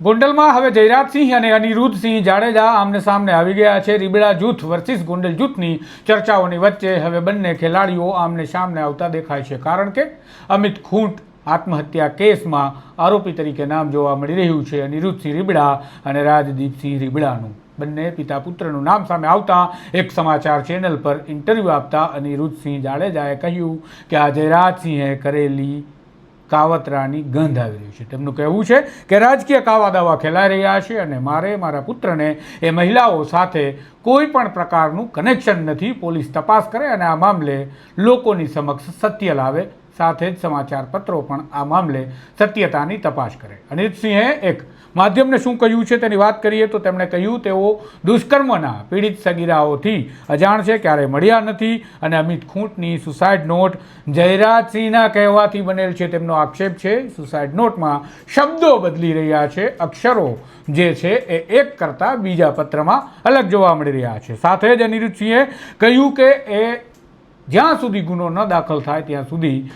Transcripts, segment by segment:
ગોંડલમાં હવે જયરાજસિંહ અને અનિરુદ્ધસિંહ જાડેજા આમને સામને આવી ગયા છે. રીબડા જૂથ વર્સિસ ગોંડલ જૂથની ચર્ચાઓની વચ્ચે હવે બંને ખેલાડીઓ આમને સામને આવતા દેખાય છે. કારણ કે અમિત ખૂંટ આત્મહત્યા કેસમાં આરોપી તરીકે નામ જોવા મળી રહ્યું છે. અનિરુદ્ધસિંહ રીબડા અને રાજદીપસિંહ રીબડાનું બંને પિતા પુત્રનું નામ સામે આવતા એક સમાચાર ચેનલ પર ઇન્ટરવ્યૂ આપતા અનિરુદ્ધસિંહ જાડેજાએ કહ્યું કે આ જયરાજસિંહે કરેલી કાવતરાની ગંધ આવી રહી છે. તેમનું કહેવું છે કે રાજકીય કાવા દાવા ખેલાઈ રહ્યા છે અને મારે, મારા પુત્રને, એ મહિલાઓ સાથે કોઈ પણ પ્રકારનું કનેક્શન નથી. પોલીસ તપાસ કરે અને આ મામલે લોકોની સમક્ષ સત્ય લાવે સાથે જ સમાચાર પત્રો પણ આ મામલે સત્યતાની તપાસ કરે. અનિતસિંહે એક માધ્યમને શું કહ્યું છે તેની વાત કરીએ તો તેમણે કહ્યું, તેઓ દુષ્કર્મના પીડિત સગીરાઓથી અજાણ છે ક્યારેય મળ્યા નથી અને અમિત ખૂંટની સુસાઇડ નોટ જયરાજસિંહના કહેવાથી બનેલ છે તેમનો આક્ષેપ છે. સુસાઇડ નોટમાં શબ્દો બદલી રહ્યા છે, અક્ષરો જે છે એ એક કરતાં બીજા પત્રમાં અલગ જોવા મળી રહ્યા છે. સાથે જ અનિરુદ્ધસિંહે કહ્યું કે એ જ્યાં સુધી ગુનો ન દાખલ થાય, ત્યાં સુધી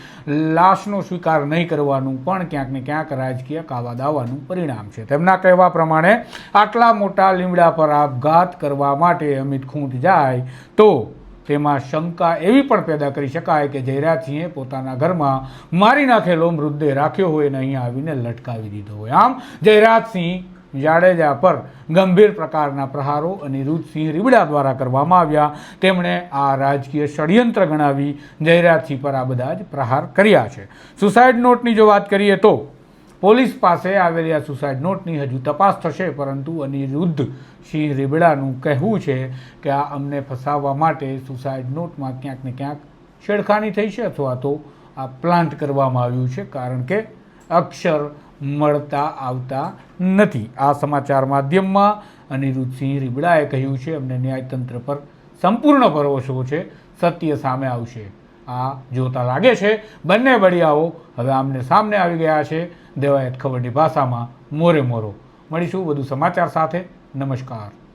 લાશનો સ્વીકાર નહીં કરવાનું પણ ક્યાંક ને ક્યાંક રાજકીય કાવા દાવાનું પરિણામ છે. તેમના કહેવા પ્રમાણે, આટલા મોટા લીમડા પર આપઘાત કરવા માટે અમિત ખૂંટ જાય તો તેમાં શંકા એવી પણ પેદા કરી શકાય કે જયરાજસિંહે પોતાના ઘરમાં મારી નાખેલો મૃતદેહ રાખ્યો હોય અને અહીંયા આવીને લટકાવી દીધો હોય. આમ, જયરાજસિંહ જાડેજા પર ગંભીર પ્રકારના પ્રહારો અનિરુદ્ધસિંહ રીબડા દ્વારા કરવામાં આવ્યા. તેમણે આ રાજકીય ષડયંત્ર ગણાવી જયરાજસિંહ પર આ બધા જ પ્રહાર કર્યા છે. સુસાઇડ નોટની જો વાત કરીએ તો પોલીસ પાસે આવેલી આ સુસાઇડ નોટની હજુ તપાસ થશે, પરંતુ અનિરુદ્ધ સિંહ રીબડાનું કહેવું છે કે આ અમને ફસાવવા માટે સુસાઇડ નોટમાં ક્યાંક ને ક્યાંક છેડખાની થઈ છે અથવા તો આ પ્લાન્ટ કરવામાં આવ્યું છે, કારણ કે અક્ષર મળતા આવતા નથી. આ સમાચાર માધ્યમમાં અનિરુદ્ધસિંહ રીબડાએ કહ્યું છે, અમને ન્યાયતંત્ર પર સંપૂર્ણ ભરોસો છે, સત્ય સામે આવશે. આ જોતા લાગે છે, બંને બળિયાઓ હવે આમને સામને આવી ગયા છે. દેવાયત ખબરની ભાષામાં મોરે મોરો. મળીશું વધુ સમાચાર સાથે. નમસ્કાર.